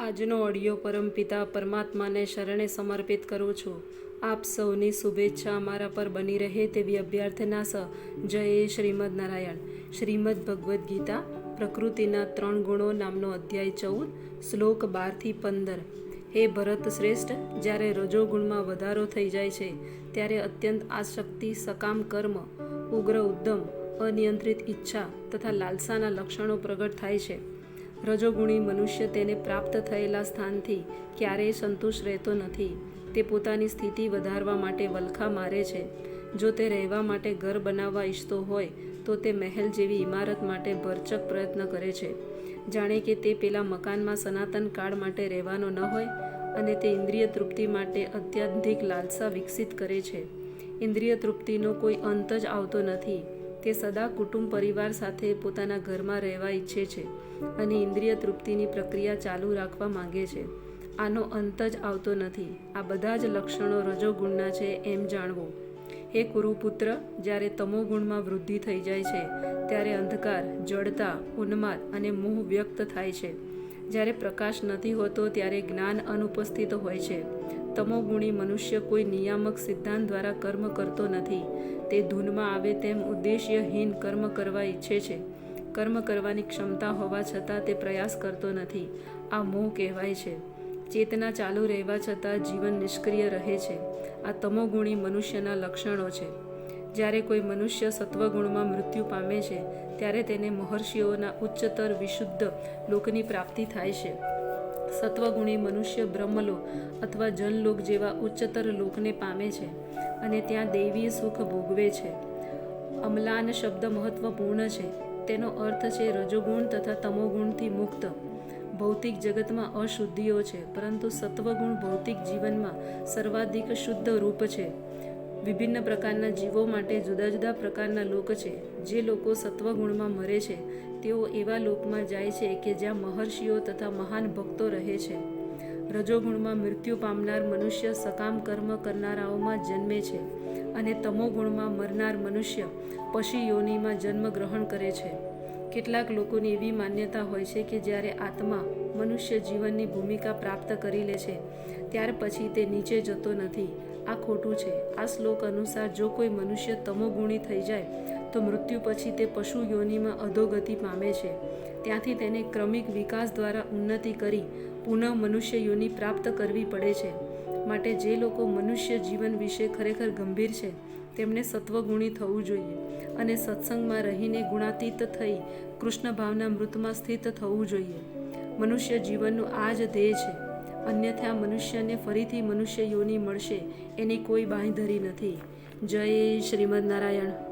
આજનો ઓડિયો પરમપિતા પરમાત્માને શરણે સમર્પિત કરું છું. આપ સૌની શુભેચ્છા અમારા પર બની રહે તેવી અભ્યર્થના સ. જય શ્રીમદ નારાયણ. શ્રીમદ ભગવદ્ ગીતા, પ્રકૃતિના ત્રણ ગુણો નામનો અધ્યાય ચૌદ, શ્લોક બારથી પંદર. હે ભરત શ્રેષ્ઠ, જ્યારે રજોગુણમાં વધારો થઈ જાય છે, ત્યારે અત્યંત આશક્તિ સકામ કર્મ, ઉગ્ર ઉદ્દમ અનિયંત્રિત ઈચ્છા તથા લાલસાના લક્ષણો પ્રગટ થાય છે. રજોગુણી મનુષ્ય તેને પ્રાપ્ત થયેલા સ્થાનથી ક્યારેય સંતુષ્ટ રહેતો નથી. તે પોતાની સ્થિતિ વધારવા માટે વલખા મારે છે. જો તે રહેવા માટે ઘર બનાવવા ઈચ્છતો હોય, તો તે મહેલ જેવી ઇમારત માટે ભરચક પ્રયત્ન કરે છે. જાણે કે તે પેલા મકાનમાં સનાતન કાળ માટે રહેવાનો ન હોય અને તે ઇન્દ્રિય તૃપ્તિ માટે અત્યંતિક લાલસા વિકસિત કરે છે. ઇન્દ્રિય તૃપ્તિનો કોઈ અંત જ આવતો નથી. તે સદા કુટુંબ પરિવાર સાથે પોતાના ઘરમાં રહેવા ઈચ્છે છે અને ઇન્દ્રિય તૃપ્તિની પ્રક્રિયા ચાલુ રાખવા માંગે છે. આનો અંત જ આવતો નથી. આ બધા જ લક્ષણો રજોગુણના છે એમ જાણવું. હે કુરુપુત્ર, જ્યારે તમોગુણમાં વૃદ્ધિ થઈ જાય છે, ત્યારે અંધકાર, જડતા, ઉન્માદ અને મોહ વ્યક્ત થાય છે. જ્યારે પ્રકાશ નથી હોતો ત્યારે જ્ઞાન અનુપસ્થિત હોય છે. તમોગુણી મનુષ્ય કોઈ નિયામક સિદ્ધાંત દ્વારા કર્મ કરતો નથી. તે ધૂનમાં આવે તેમ ઉદ્દેશ્યહીન કર્મ કરવા ઈચ્છે છે. કર્મ કરવાની ક્ષમતા હોવા છતાં તે પ્રયાસ કરતો નથી. આ મોહ કહેવાય છે. ચેતના ચાલુ રહેવા છતાં જીવન નિષ્ક્રિય રહે છે. આ તમોગુણી મનુષ્યના લક્ષણો છે. જ્યારે કોઈ મનુષ્ય સત્વગુણમાં મૃત્યુ પામે છે, ત્યારે તેને મહર્ષિઓના ઉચ્ચતર વિશુદ્ધ લોકની પ્રાપ્તિ થાય છે. સત્વગુણી મનુષ્ય બ્રહ્મલોક અથવા જનલોક જેવા ઉચ્ચતર લોકને પામે છે અને ત્યાં દૈવીય સુખ ભોગવે છે. અમલાન શબ્દ મહત્વપૂર્ણ છે. તેનો અર્થ છે રજોગુણ તથા તમોગુણથી મુક્ત. ભૌતિક જગતમાં અશુદ્ધિઓ છે, પરંતુ સત્વગુણ ભૌતિક જીવનમાં સર્વાધિક શુદ્ધ રૂપ છે. વિભિન્ન પ્રકારના જીવો માટે જુદા જુદા પ્રકારના લોક છે. જે લોકો સત્વગુણમાં મરે છે, તેઓ એવા લોકમાં જાય છે કે જ્યાં મહર્ષિઓ તથા મહાન ભક્તો રહે છે. રજોગુણમાં મૃત્યુ પામનાર મનુષ્ય સકામ કર્મ કરનારાઓમાં જન્મે છે અને તમોગુણમાં મરનાર મનુષ્ય પશી યોનિમાં જન્મ ગ્રહણ કરે છે. કેટલાક લોકોની એવી માન્યતા હોય છે કે જ્યારે આત્મા મનુષ્ય જીવનની ભૂમિકા પ્રાપ્ત કરી લે છે, ત્યાર પછી તે નીચે જતો નથી. આ ખોટું છે. આ શ્લોક અનુસાર જો કોઈ મનુષ્ય તમોગુણી થઈ જાય, તો મૃત્યુ પછી તે પશુ યોનિમાં અધોગતિ પામે છે. ત્યાંથી તેને ક્રમિક વિકાસ દ્વારા ઉન્નતિ કરી પુનઃ મનુષ્ય યોનિ પ્રાપ્ત કરવી પડે છે. માટે જે લોકો મનુષ્ય જીવન વિશે ખરેખર ગંભીર છે તેમણે સત્વગુણી થવું જોઈએ અને સત્સંગમાં રહીને ગુણાતીત થઈ કૃષ્ણ ભાવના મૃતમાં સ્થિત થવું જોઈએ. મનુષ્ય જીવનનું આ જ ધ્યેય છે. અન્યથા મનુષ્યને ફરીથી મનુષ્ય યોની મળશે એની કોઈ બાંયધરી નથી. જય શ્રીમદ નારાયણ.